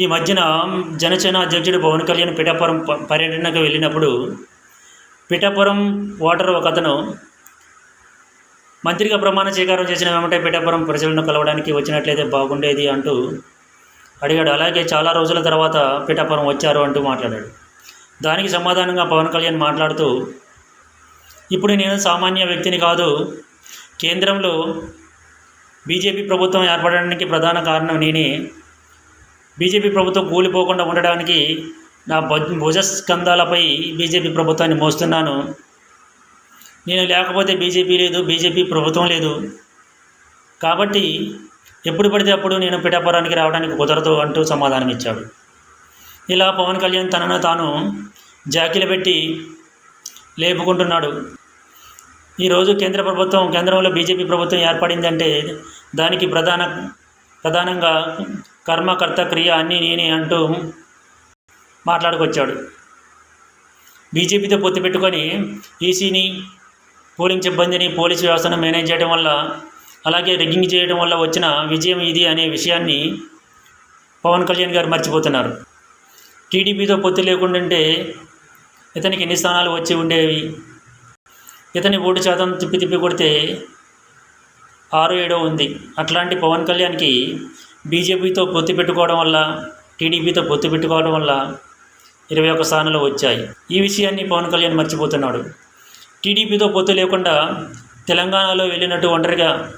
ఈ మధ్యన జనసేన అధ్యక్షుడు పవన్ కళ్యాణ్ పిఠాపురం పర్యటనకు వెళ్ళినప్పుడు పిఠాపురం ఓటర్ ఒక అతను మంత్రిగా ప్రమాణ స్వీకారం చేసిన వెంటనే పిఠాపురం ప్రజలను కలవడానికి వచ్చినట్లయితే బాగుండేది అంటూ అడిగాడు. అలాగే చాలా రోజుల తర్వాత పిఠాపురం వచ్చారు అంటూ మాట్లాడాడు. దానికి సమాధానంగా పవన్ కళ్యాణ్ మాట్లాడుతూ ఇప్పుడు నేను సామాన్య వ్యక్తిని కాదు కేంద్రంలో బీజేపీ ప్రభుత్వం ఏర్పడడానికి ప్రధాన కారణం నేనే. బీజేపీ ప్రభుత్వం కూలిపోకుండా ఉండడానికి నా భుజస్కంధాలపై బీజేపీ ప్రభుత్వాన్ని మోస్తున్నాను. నేను లేకపోతే బీజేపీ లేదు బీజేపీ ప్రభుత్వం లేదు. కాబట్టి ఎప్పుడు పడితే అప్పుడు నేను పిఠాపురానికి రావడానికి కుదరదు అంటూ సమాధానం ఇచ్చాడు ఇలా పవన్ కళ్యాణ్ తనను తాను జాకీలు పెట్టి లేపుకుంటున్నాడు. ఈరోజు కేంద్ర ప్రభుత్వం కేంద్రంలో బీజేపీ ప్రభుత్వం ఏర్పడిందంటే దానికి ప్రధాన ప్రధానంగా కర్మకర్త క్రియ అన్నీ నేనే అంటూ మాట్లాడుకొచ్చాడు. బీజేపీతో పొత్తు పెట్టుకొని ఈసీని పోలింగ్ సిబ్బందిని పోలీసు వ్యవస్థను మేనేజ్ చేయడం వల్ల అలాగే రిగ్గింగ్ చేయడం వల్ల వచ్చిన విజయం ఇది అనే విషయాన్ని పవన్ కళ్యాణ్ గారు మర్చిపోతున్నారు. టీడీపీతో పొత్తు లేకుండాంటే ఇతనికి ఎన్ని స్థానాలు వచ్చి ఉండేవి? ఇతని ఓటు శాతం తిప్పి తిప్పి కొడితే ఆరు ఏడో ఉంది. అట్లాంటి పవన్ కళ్యాణ్కి బీజేపీతో పొత్తు పెట్టుకోవడం వల్ల టీడీపీతో పొత్తు పెట్టుకోవడం వల్ల ఇరవై ఒక్క స్థానాలు వచ్చాయి. ఈ విషయాన్ని పవన్ కళ్యాణ్ మర్చిపోతున్నాడు. టీడీపీతో పొత్తు లేకుండా తెలంగాణలో వెళ్ళినట్టు ఒంటరిగా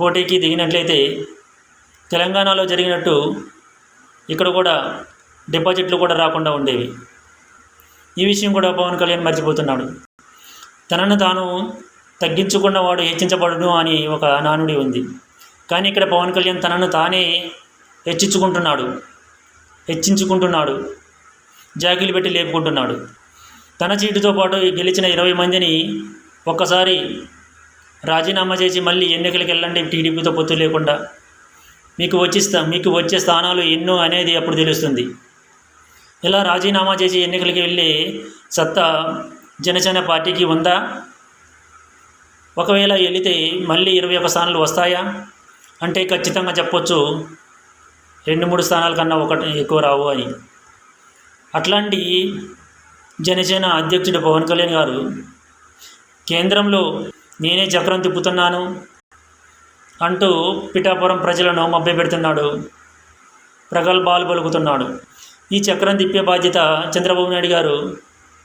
పోటీకి దిగినట్లయితే తెలంగాణలో జరిగినట్టు ఇక్కడ కూడా డిపాజిట్లు కూడా రాకుండా ఉండేవి. ఈ విషయం కూడా పవన్ కళ్యాణ్ మర్చిపోతున్నాడు. తనను తాను తగ్గించుకున్న వాడు హెచ్చించబడును అని ఒక నానుడి ఉంది. కానీ ఇక్కడ పవన్ కళ్యాణ్ తనను తానే హెచ్చించుకుంటున్నాడు. హెచ్చించుకుంటున్నాడు. జాకీలు పెట్టి లేపుకుంటున్నాడు. తన సీటుతో పాటు గెలిచిన ఇరవై మందిని ఒక్కసారి రాజీనామా చేసి మళ్ళీ ఎన్నికలకు వెళ్ళండి టీడీపీతో పొత్తు లేకుండా. మీకు వచ్చిస్తా మీకు వచ్చే స్థానాలు ఎన్నో అనేది అప్పుడు తెలుస్తుంది. ఇలా రాజీనామా చేసి ఎన్నికలకి వెళ్ళి సత్తా జనసేన పార్టీకి ఉందా? ఒకవేళ వెళితే మళ్ళీ ఇరవై ఒక స్థానాలు వస్తాయా? అంటే ఖచ్చితంగా చెప్పొచ్చు. రెండు మూడు స్థానాల కన్నా ఒకటి ఎక్కువ రావు అని. అట్లాంటి జనసేన అధ్యక్షుడు పవన్ కళ్యాణ్ గారు కేంద్రంలో నేనే చక్రం తిప్పుతున్నాను అంటూ పిఠాపురం ప్రజలను మభ్యపెడుతున్నాడు. ప్రగల్భాలు పలుకుతున్నాడు. ఈ చక్రం తిప్పే బాధ్యత చంద్రబాబు నాయుడు గారు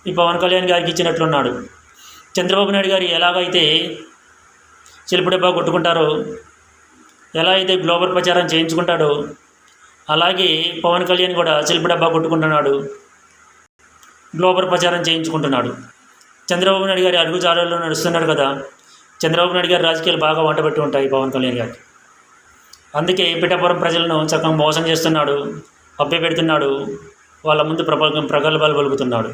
ఈ పవన్ కళ్యాణ్ గారికి ఇచ్చినట్లున్నాడు. చంద్రబాబు నాయుడు గారు ఎలాగైతే చిలుపుడబ్బా కొట్టుకుంటారో ఎలా అయితే గ్లోబల్ ప్రచారం చేయించుకుంటాడో అలాగే పవన్ కళ్యాణ్ కూడా చిలుపు డబ్బా కొట్టుకుంటున్నాడు. గ్లోబల్ ప్రచారం చేయించుకుంటున్నాడు. చంద్రబాబు నాయుడు గారి అడుగుజాడల్లో నడుస్తున్నాడు కదా చంద్రబాబు నాయుడు గారి రాజకీయాలు బాగా వంట పెట్టి ఉంటాయి పవన్ కళ్యాణ్ గారికి. అందుకే పిఠాపురం ప్రజలను చక్కగా మోసం చేస్తున్నాడు అబ్బే పెడుతున్నాడు వాళ్ళ ముందు ప్రబల ప్రగల్భాలు పలుకుతున్నాడు.